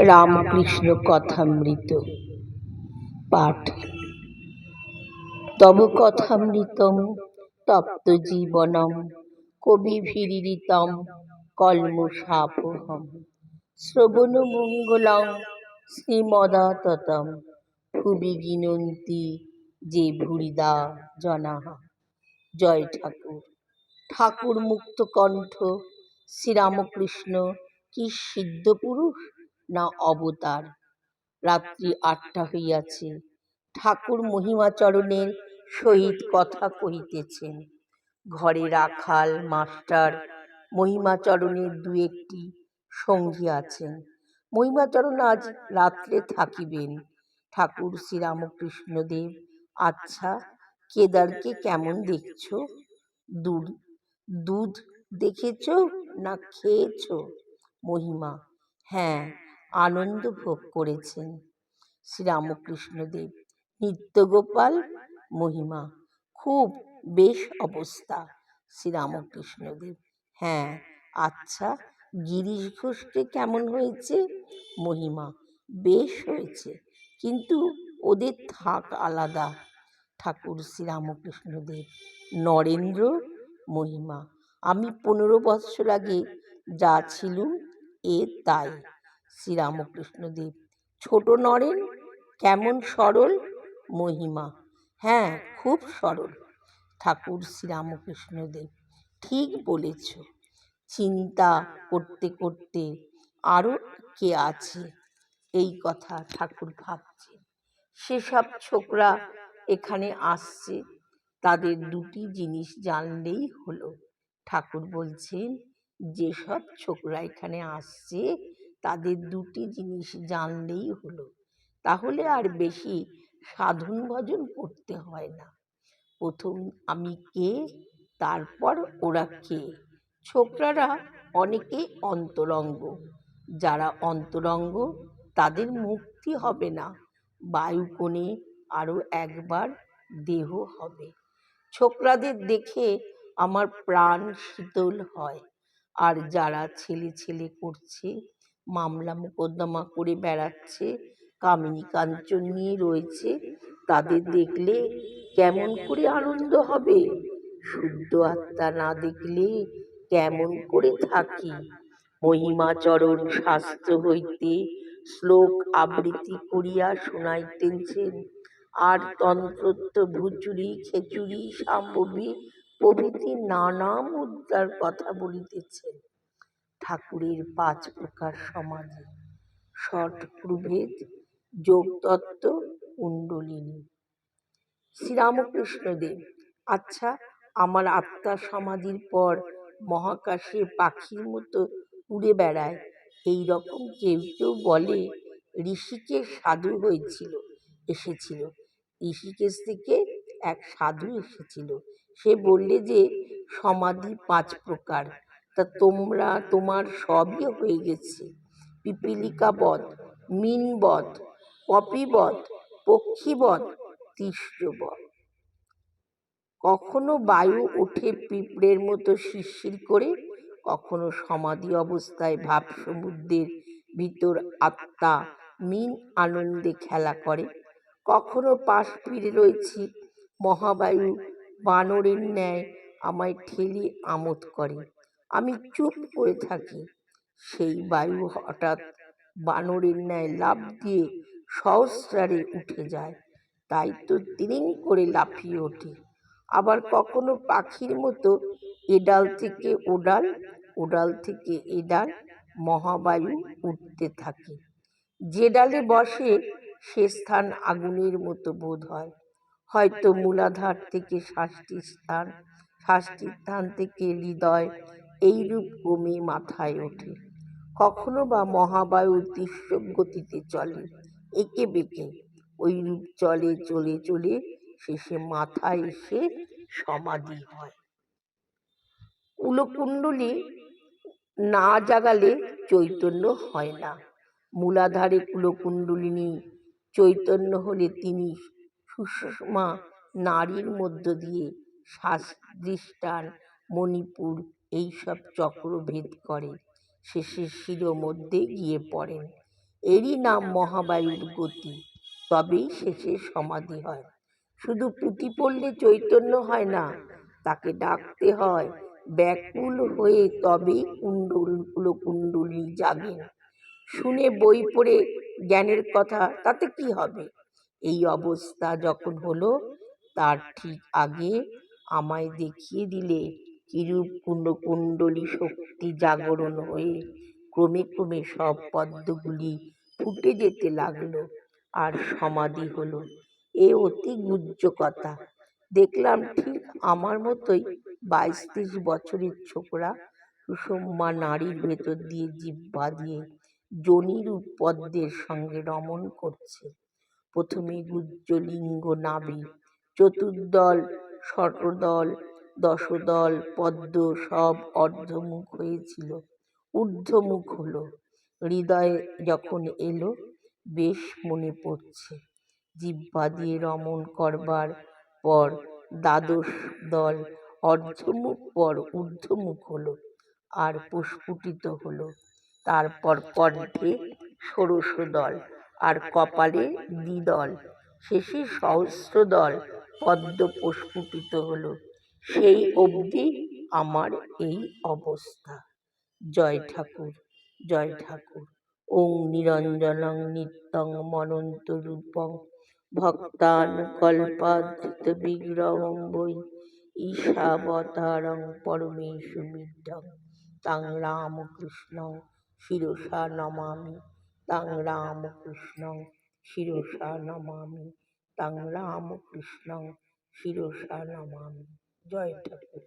রামকৃষ্ণ কথামৃত। পাঠ। তব কথামৃতম তপ্ত জীবনম কবিভিরিতম কলমশাপহম শ্রবণমঙ্গলং শ্রীমদাততম, ভুবি গিনন্তি যে ভুরিদা জনাঃ জয় ঠাকুর। ঠাকুর মুক্ত কণ্ঠ, শ্রীরামকৃষ্ণ কি সিদ্ধ পুরুষ না অবতার। রাত্রি আটটা হইয়াছে। ঠাকুর মহিমাচরণের সহিত কথা কহিতেছেন। ঘরে রাখাল, মাস্টার মহিমাচরণের দু একটি সঙ্গী আছেন। মহিমাচরণ আজ রাত্রে থাকিবেন। ঠাকুর শ্রীরামকৃষ্ণদেব আচ্ছা কেদারকে কেমন দেখছ? দুধ দুধ দেখেছ না খেয়েছ? মহিমা হ্যাঁ আনন্দ ভোগ করেছেন। শ্রীরামকৃষ্ণদেব, নিত্যগোপাল মহিমা, খুব বেশ অবস্থা। শ্রীরামকৃষ্ণদেব হ্যাঁ আচ্ছা গিরিশ ঘোষকে কেমন হয়েছে? মহিমা, বেশ হয়েছে, কিন্তু ওদের থাক আলাদা। ঠাকুর শ্রীরামকৃষ্ণদেব, নরেন্দ্র মহিমা, আমি পনেরো বৎসর আগে যা ছিলুম, এ তাই। শ্রীরামকৃষ্ণদেব। ছোট নরেন, কেমন সরল মহিমা। হ্যাঁ খুব সরল। ঠাকুর শ্রীরামকৃষ্ণদেব, ঠিক বলেছ। চিন্তা করতে করতে আরও কে আছে? এই কথা ঠাকুর ভাবছে সেসব ছোকরা এখানে আসছে। তাদের দুটি জিনিস জানলেই হলো। ঠাকুর বলছেন, যেসব ছোকরা এখানে আসছে তাদের দুটি জিনিস জানলেই হলো। তাহলে আর বেশি সাধন ভজন করতে হয় না। প্রথম আমি কে, তারপর ওরা কে। ছোকরারা অনেকেই অন্তরঙ্গ। যারা অন্তরঙ্গ, তাদের মুক্তি হবে না। বায়ুকোণে আরও একবার দেহ হবে। ছোকরাদের দেখে আমার প্রাণ শীতল হয়। আর যারা ছেলে ছেলে করছে মামলা মোকদ্দমা করে বেড়াচ্ছে কামিনী কাঞ্চন নিয়ে রয়েছে, তাদের দেখলে কেমন করে আনন্দ হবে? শুদ্ধ আত্মা না দেখলে কেমন করে থাকি? মহিমাচরণ শাস্ত্র হইতে শ্লোক আবৃত্তি করিয়া শুনাইতেছেন, আর তন্ত্রত্ব ভুচুরি খেচুরি সাম্ভবী প্রভৃতি নানা মুদ্রার কথা বলিতেছেন। ঠাকুরের পাঁচ প্রকার সমাধি ষট প্রভেদ যোগতত্ত্ব, কুণ্ডলিনী। শ্রীরামকৃষ্ণদেব আচ্ছা আমার আত্মা সমাধির পর মহাকাশে পাখির মতো উড়ে বেড়ায়। এই রকম কেউ কেউ বলে, ঋষিকেশ সাধু হয়েছিল, এসেছিল। ঋষিকেশ থেকে এক সাধু এসেছিল। সে বললে যে, সমাধি পাঁচ প্রকার। তা তোমরা, তোমার সবই হয়ে গেছে। পিপীলিকাবধ মিনবধ পপিবধ পক্ষীবধ তিষ্ঠবধ কখনো বায়ু ওঠে পিঁপড়ের মতো শিরশির করে, কখনো সমাধি অবস্থায় ভাব সমুদ্রের ভিতর আত্মা মিন আনন্দে খেলা করে। কখনো পাশ ফিরে রয়েছি, মহাবায়ু বানরের ন্যায় আমায় ঠেলে আমোদ করে। আমি চুপ করে থাকি। সেই বায়ু হঠাৎ বানরের ন্যায় লাফ দিয়ে সহস্রারে উঠে যায়। তাই তো তিরিং করে লাফিয়ে ওঠে। আবার কখনো পাখির মতো এডাল থেকে ওডাল ওডাল থেকে এডাল মহাবায়ু উঠতে থাকে। যে ডালে বসে সে স্থান আগুনের মতো বোধ হয়। হয়তো মূলাধার থেকে ষাষ্ঠী স্থান ষাষ্ঠী স্থান থেকে হৃদয় এইরূপ কমে মাথায় ওঠে। কখনো বা মহাবায়ু দৃশ্য গতিতে চলে, এঁকে বেঁকে। ওইরূপ চলে চলে চলে শেষে মাথায় এসে সমাধি হয়। কুলকুণ্ডলী না জাগালে চৈতন্য হয় না। মূলাধারে কুলকুণ্ডলিনী চৈতন্য হলে তিনি সুষমা নারীর মধ্য দিয়ে শ্বাসদৃষ্টান মণিপুর এইসব চক্র ভেদ করে। শেষে শিরো মধ্যে গিয়ে পড়েন। এরই নাম মহাবায়ুর গতি। তবেই শেষে সমাধি হয়। শুধু পুঁতি পড়লে চৈতন্য হয় না, তাকে ডাকতে হয় ব্যাকুল হয়ে তবেই কুণ্ডল কুণ্ডলী জাগেন। শুনে বই পড়ে জ্ঞানের কথা, তাতে কি হবে? এই অবস্থা যখন হলো, তার ঠিক আগে আমায় দেখিয়ে দিলে কিরূপ কুণ্ডলী শক্তি জাগরণ হয়ে ক্রমে ক্রমে সব পদ্মগুলি ফুটে যেতে লাগল আর সমাধি হলো। এ অতি গুহ্য কথা দেখলাম ঠিক আমার মতোই বাইশ তেইশ বছরের ছোকরা সুষম্মা নারীর ভেতর দিয়ে জিহ্বা দিয়ে যোনিরূপ পদ্মের সঙ্গে রমণ করছে। প্রথমে গুহ্যলিঙ্গ নাভি, চতুর্দল শতদল দশদল পদ্ম সব অর্ধমুখ হয়েছিল। ঊর্ধ্বমুখ হলো। হৃদয়ে যখন এলো, বেশ মনে পড়ছে। জিহ্বা দিয়ে রমণ করবার পর দ্বাদশ দল অর্ধমুখ পর ঊর্ধ্বমুখ হলো, আর প্রস্ফুটিত হলো। তারপর কণ্ঠে ষোড়শ দল আর কপালে দ্বিদল, শেষে সহস্র দল পদ্ম প্রস্ফুটিত হলো। সেই অবধি আমার এই অবস্থা। জয় ঠাকুর জয় ঠাকুর। ওং নিরঞ্জনং নিত্যং মনন্তরূপং ভক্তানুকল্পাধৃতবিগ্রহং বৈ ঈশাবতারং পরমেশুমিঢ্ঢং তাং রামকৃষ্ণং শিরসা নমামি। তাং রামকৃষ্ণং শিরসা নমামি। তাং রামকৃষ্ণং শিরসা নমামি। জয় ঠাকুর